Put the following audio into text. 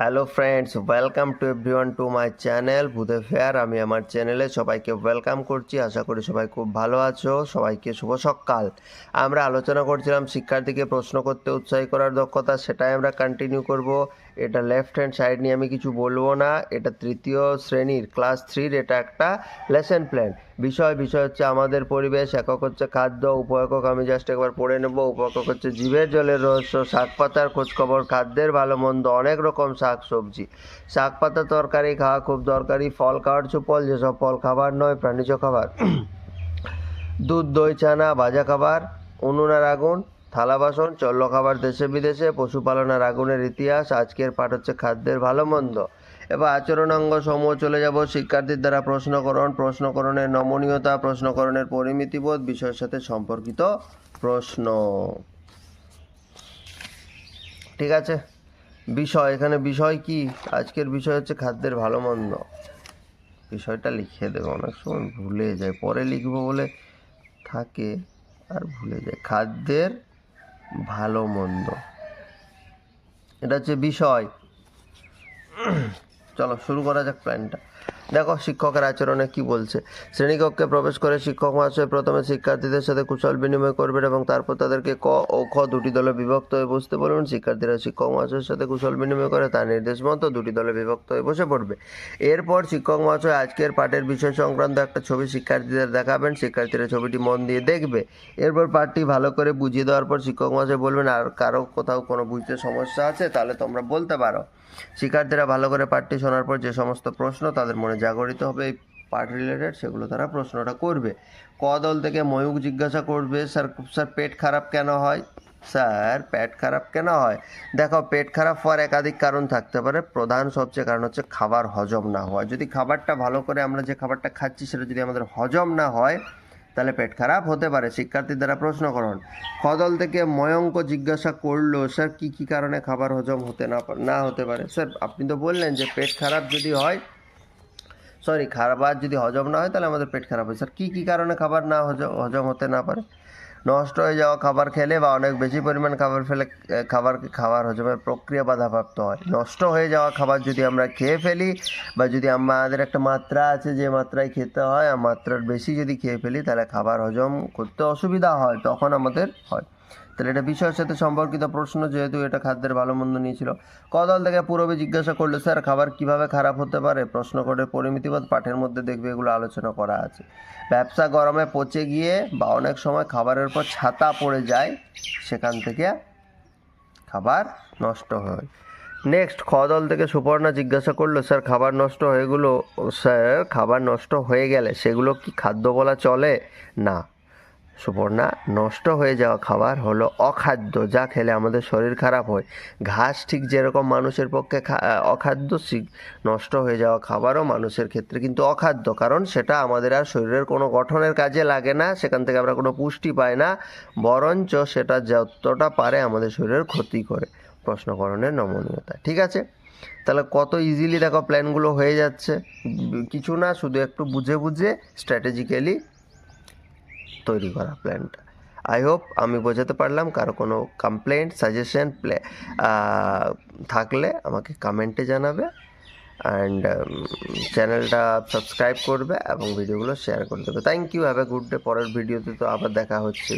Hello friends welcome to everyone to my channel ভূতে ফেয়ার আমি আমার চ্যানেলে সবাইকে ওয়েলকাম করছি। আশা করি সবাই খুব ভালো আছো। সবাইকে শুভ সকাল। আমরা আলোচনা করছিলাম শিক্ষার্থীকে প্রশ্ন করতে, উৎসাহী করার দক্ষতা, সেটাই আমরা কন্টিনিউ করব। এটা লেফট হ্যান্ড সাইড নিয়ে আমি কিছু বলব না। এটা তৃতীয় শ্রেণির ক্লাস থ্রির এটা একটা লেসন প্ল্যান বিষয় বিষয় হচ্ছে আমাদের পরিবেশ, একক হচ্ছে খাদ্য, উপএকক আমি জাস্ট একবার পড়ে নেব। উপএকক হচ্ছে জীবের জলের রহস্য, শাক পাতার খোঁজখবর, খাদ্যের ভালো মন্দ, অনেক রকম শাক সবজি। শাক পাতা তরকারি খাওয়া খুব দরকারি, ফল খাওয়ার সুফল, যেসব ফল খাবার নয়, প্রাণীজ খাবার। দুধ, দই, চানা, ভাজা খাবার, উনুনের আগুন থালা বাসন চল্ল খাবার দেশে বিদেশে, পশুপালনের আগুনের ইতিহাস, আজকের পাঠ হচ্ছে খাদ্যের ভালো মন্দ। এবার আচরণাঙ্গ সমূহ চলে যাব, শিক্ষার্থীর দ্বারা প্রশ্নকরণ, প্রশ্নকরণের নমনীয়তা, প্রশ্নকরণের পরিমিতিবোধ, বিষয়ের সাথে সম্পর্কিত প্রশ্ন। ঠিক আছে? বিষয়, এখানে বিষয় কি? আজকের বিষয় হচ্ছে খাদ্যের ভালো মন্দ। বিষয়টা লিখে দেবো, অনেক সময় ভুলে যায় পরে লিখব বলে থাকে আর ভুলে যায় খাদ্যের ভালো মন্দ। এটা হচ্ছে বিষয়। চলো শুরু করা যাক প্ল্যানটা দেখো, শিক্ষকের আচরণে কি বলছে? শ্রেণীকক্ষে প্রবেশ করে শিক্ষক মহাশয় প্রথমে শিক্ষার্থীদের সাথে কুশল বিনিময় করবেন এবং তারপর তাদেরকে ক ও খ দুটি দলে বিভক্ত হয়ে বসতে বলবেন। শিক্ষার্থীরা শিক্ষক মহাশয়ের সাথে কুশল বিনিময় করে তার নির্দেশ মতো দুটি দলে বিভক্ত হয়ে বসে পড়বে। এরপর শিক্ষক মহাশয় আজকের পাঠের বিষয় সংক্রান্ত একটা ছবি শিক্ষার্থীদের দেখাবেন। শিক্ষার্থীরা ছবিটি মন দিয়ে দেখবে। এরপর পাঠটি ভালো করে বুঝিয়ে দেওয়ার পর শিক্ষক মহাশয় বলবেন, আর কারও কোথাও কোনো বুঝতে সমস্যা আছে? তাহলে তোমরা বলতে পারো। শিক্ষার্থীরা ভালো করে পাঠটি শোনার পর যে সমস্ত প্রশ্ন তাদের মনে জাগরিত হবে এই পাঠ রিলেটেড সেগুলো তারা প্রশ্নটা করবে। ক দল থেকে ময়ূক জিজ্ঞাসা করবে, স্যার স্যার, পেট খারাপ কেন হয়? স্যার, পেট খারাপ কেন হয়? দেখো, পেট খারাপ হওয়ার একাধিক কারণ থাকতে পারে। প্রধান সবচেয়ে কারণ হচ্ছে খাবার হজম না হওয়া। যদি খাবারটা ভালো করে আমরা যে খাবারটা খাচ্ছি সেটা যদি আমাদের হজম না হয়, তাহলে পেট খারাপ হতে পারে। শিক্ষার্থীর দ্বারা প্রশ্ন করুন খদল থেকে ময়ঙ্ক জিজ্ঞাসা করল, স্যার, কি কি কারণে খাবার হজম হতে না না হতে পারে? স্যার, আপনি তো বললেন যে পেট খারাপ যদি হয় সরি খাবার যদি হজম না হয় তাহলে আমাদের পেট খারাপ হয়। স্যার কী কী কারণে খাবার না হজম হতে না পারে? নষ্ট হয়ে যাওয়া খাবার খেলে বা অনেক বেশি পরিমাণ খাবার ফেলে আহ, খাবারকে খাবার হজমের প্রক্রিয়া বাধাপ্রাপ্ত হয়। নষ্ট হয়ে যাওয়া খাবার যদি আমরা খেয়ে ফেলি বা যদি আমাদের একটা মাত্রা আছে যে মাত্রায় খেতে হয় আর মাত্রার বেশি যদি খেয়ে ফেলি তাহলে খাবার হজম করতে অসুবিধা হয় তখন আমাদের হয়। তাহলে এটা বিষয়ের সাথে সম্পর্কিত প্রশ্ন, যেহেতু এটা খাদ্যের ভালো মন্দ নিয়েছিল কদল থেকে পূরবে জিজ্ঞাসা করল, স্যার, খাবার কীভাবে খারাপ হতে পারে? প্রশ্ন করে পরিমিতিবোধ পাঠের মধ্যে দেখবে এগুলো আলোচনা করা আছে। ব্যবসা গরমে পচে গিয়ে বা অনেক সময় খাবারের পর ছাতা পড়ে যায়, সেখান থেকে খাবার নষ্ট হয়। নেক্সট খদল থেকে সুপর্ণা জিজ্ঞাসা করল, স্যার, খাবার নষ্ট হয়েগুলো স্যার, খাবার নষ্ট হয়ে গেলে সেগুলো কি খাদ্য বলা চলে? না। সুপর্ণা, নষ্ট হয়ে যাওয়া খাবার হলো অখাদ্য, যা খেলে আমাদের শরীর খারাপ হয়। ঘাস ঠিক যেরকম মানুষের পক্ষে অখাদ্য নষ্ট হয়ে যাওয়া খাবারও মানুষের ক্ষেত্রে কিন্তু অখাদ্য, কারণ সেটা আমাদের আর শরীরের কোনো গঠনের কাজে লাগে না, সেখান থেকে আমরা কোনো পুষ্টি পাই না, বরঞ্চ সেটা যতটা পারে আমাদের শরীরের ক্ষতি করে। প্রশ্নকরণের নমনীয়তা, ঠিক আছে? তাহলে কত ইজিলি দেখো প্ল্যানগুলো হয়ে যাচ্ছে। কিছু না, শুধু একটু বুঝে বুঝে স্ট্র্যাটেজিক্যালি তৈরি করা প্ল্যানটা আই হোপ আমি বোঝাতে পারলাম, কারও কোনো কমপ্লেন্ট সাজেশন প্লে থাকলে আমাকে কমেন্টে জানাবে অ্যান্ড চ্যানেলটা সাবস্ক্রাইব করবে এবং ভিডিওগুলো শেয়ার করে দেবে। Thank you have a good day পরের ভিডিওতে তো আবার দেখা হচ্ছে।